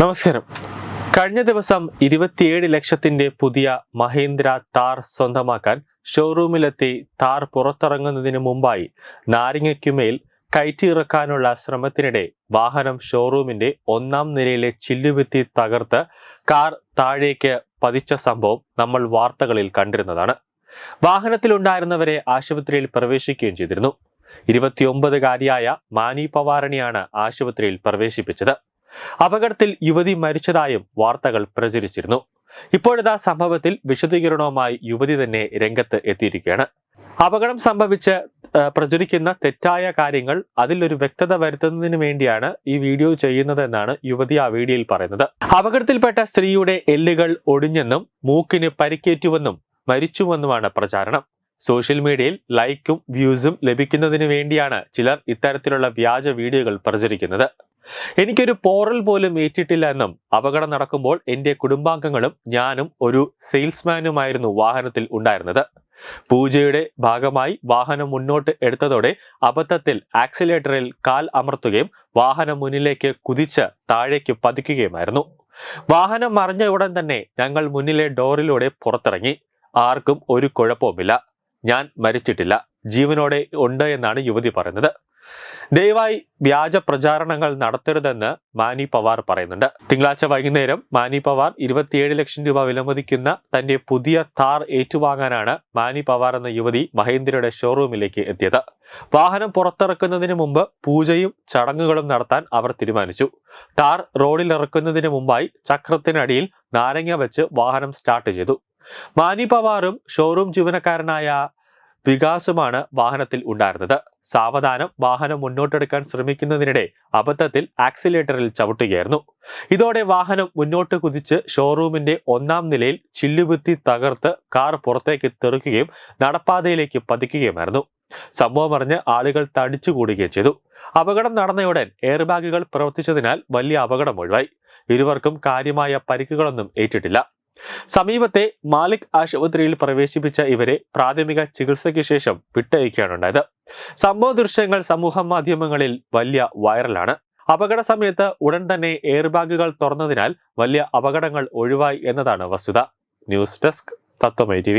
നമസ്കാരം. കഴിഞ്ഞ ദിവസം ഇരുപത്തിയേഴ് ലക്ഷത്തിന്റെ പുതിയ മഹീന്ദ്ര താർ സ്വന്തമാക്കാൻ ഷോറൂമിലെത്തി താർ പുറത്തിറങ്ങുന്നതിന് മുമ്പായി നാരങ്ങയ്ക്കുമേൽ കയറ്റിയിറക്കാനുള്ള ശ്രമത്തിനിടെ വാഹനം ഷോറൂമിന്റെ ഒന്നാം നിലയിലെ ചില്ലുപെത്തി തകർത്ത് കാർ താഴേക്ക് പതിച്ച സംഭവം നമ്മൾ വാർത്തകളിൽ കണ്ടിരുന്നതാണ്. വാഹനത്തിലുണ്ടായിരുന്നവരെ ആശുപത്രിയിൽ പ്രവേശിക്കുകയും ചെയ്തിരുന്നു. ഇരുപത്തിയൊമ്പതുകാരിയായ മാനി പവാരണിയാണ് ആശുപത്രിയിൽ പ്രവേശിപ്പിച്ചത്. അപകടത്തിൽ യുവതി മരിച്ചതായും വാർത്തകൾ പ്രചരിച്ചിരുന്നു. ഇപ്പോഴിതാ സംഭവത്തിൽ വിശദീകരണവുമായി യുവതി തന്നെ രംഗത്ത് എത്തിയിരിക്കുകയാണ്. അപകടം സംഭവിച്ച് പ്രചരിക്കുന്ന തെറ്റായ കാര്യങ്ങൾ അതിലൊരു വ്യക്തത വരുത്തുന്നതിന് വേണ്ടിയാണ് ഈ വീഡിയോ ചെയ്യുന്നതെന്നാണ് യുവതി ആ വീഡിയോയിൽ പറയുന്നത്. അപകടത്തിൽപ്പെട്ട സ്ത്രീയുടെ എല്ലുകൾ ഒടിഞ്ഞെന്നും മൂക്കിന് പരിക്കേറ്റുവെന്നും മരിച്ചുവെന്നുമാണ് പ്രചാരണം. സോഷ്യൽ മീഡിയയിൽ ലൈക്കും വ്യൂസും ലഭിക്കുന്നതിന് വേണ്ടിയാണ് ചിലർ ഇത്തരത്തിലുള്ള വ്യാജ വീഡിയോകൾ പ്രചരിക്കുന്നത്. എനിക്കൊരു പോറൽ പോലും ഏറ്റിട്ടില്ല എന്നും അപകടം നടക്കുമ്പോൾ എന്റെ കുടുംബാംഗങ്ങളും ഞാനും ഒരു സെയിൽസ്മാനുമായിരുന്നു വാഹനത്തിൽ ഉണ്ടായിരുന്നത്. പൂജയുടെ ഭാഗമായി വാഹനം മുന്നോട്ട് എടുത്തതോടെ അബദ്ധത്തിൽ ആക്സിലേറ്ററിൽ കാൽ അമർത്തുകയും വാഹനം മുന്നിലേക്ക് കുതിച്ച് താഴേക്ക് പതിക്കുകയുമായിരുന്നു. വാഹനം മറിഞ്ഞ ഉടൻ തന്നെ ഞങ്ങൾ മുന്നിലെ ഡോറിലൂടെ പുറത്തിറങ്ങി. ആർക്കും ഒരു കുഴപ്പവുമില്ല. ഞാൻ മരിച്ചിട്ടില്ല. ജീവനോടെ ഉണ്ട് എന്നാണ് യുവതി പറയുന്നത്. ദയവായി വ്യാജ പ്രചാരണങ്ങൾ നടത്തരുതെന്ന് മാനി പവാർ പറയുന്നുണ്ട്. തിങ്കളാഴ്ച വൈകുന്നേരം മാനി പവാർ ഇരുപത്തിയേഴ് ലക്ഷം രൂപ വിലമതിക്കുന്ന തന്റെ പുതിയ താർ ഏറ്റുവാങ്ങാനാണ് മാനി പവാർ എന്ന യുവതി മഹേന്ദ്രയുടെ ഷോറൂമിലേക്ക് എത്തിയത്. വാഹനം പുറത്തിറക്കുന്നതിന് മുമ്പ് പൂജയും ചടങ്ങുകളും നടത്താൻ അവർ തീരുമാനിച്ചു. താർ റോഡിൽ ഇറക്കുന്നതിന് മുമ്പായി ചക്രത്തിനടിയിൽ നാരങ്ങ വെച്ച് വാഹനം സ്റ്റാർട്ട് ചെയ്തു. മാനി പവാറും ഷോറൂം ജീവനക്കാരനായ വികാസുമാണ് വാഹനത്തിൽ ഉണ്ടായിരുന്നത്. സാവധാനം വാഹനം മുന്നോട്ടെടുക്കാൻ ശ്രമിക്കുന്നതിനിടെ അബദ്ധത്തിൽ ആക്സിലേറ്ററിൽ ചവിട്ടുകയായിരുന്നു. ഇതോടെ വാഹനം മുന്നോട്ട് കുതിച്ച് ഷോറൂമിന്റെ ഒന്നാം നിലയിൽ ചില്ലുകുത്തി തകർത്ത് കാർ പുറത്തേക്ക് തെറിക്കുകയും നടപ്പാതയിലേക്ക് പതിക്കുകയുമായിരുന്നു. സംഭവം അറിഞ്ഞ് ആളുകൾ തടിച്ചുകൂടുകയും ചെയ്തു. അപകടം നടന്നയുടൻ എയർ ബാഗുകൾ പ്രവർത്തിച്ചതിനാൽ വലിയ അപകടം ഒഴിവായി. ഇരുവർക്കും കാര്യമായ പരിക്കുകളൊന്നും ഏറ്റിട്ടില്ല. സമീപത്തെ മാലിക് ആശുപത്രിയിൽ പ്രവേശിപ്പിച്ച ഇവരെ പ്രാഥമിക ചികിത്സയ്ക്ക് ശേഷം വിട്ടയക്കുകയാണ് ഉണ്ടായത് സംഭവ ദൃശ്യങ്ങൾ സമൂഹ മാധ്യമങ്ങളിൽ വലിയ വൈറലാണ്. അപകട സമയത്ത് ഉടൻ തന്നെ എയർ ബാഗുകൾ തുറന്നതിനാൽ വലിയ അപകടങ്ങൾ ഒഴിവായി എന്നതാണ് വസ്തുത. ന്യൂസ് ഡെസ്ക് തത്വമൈ ടി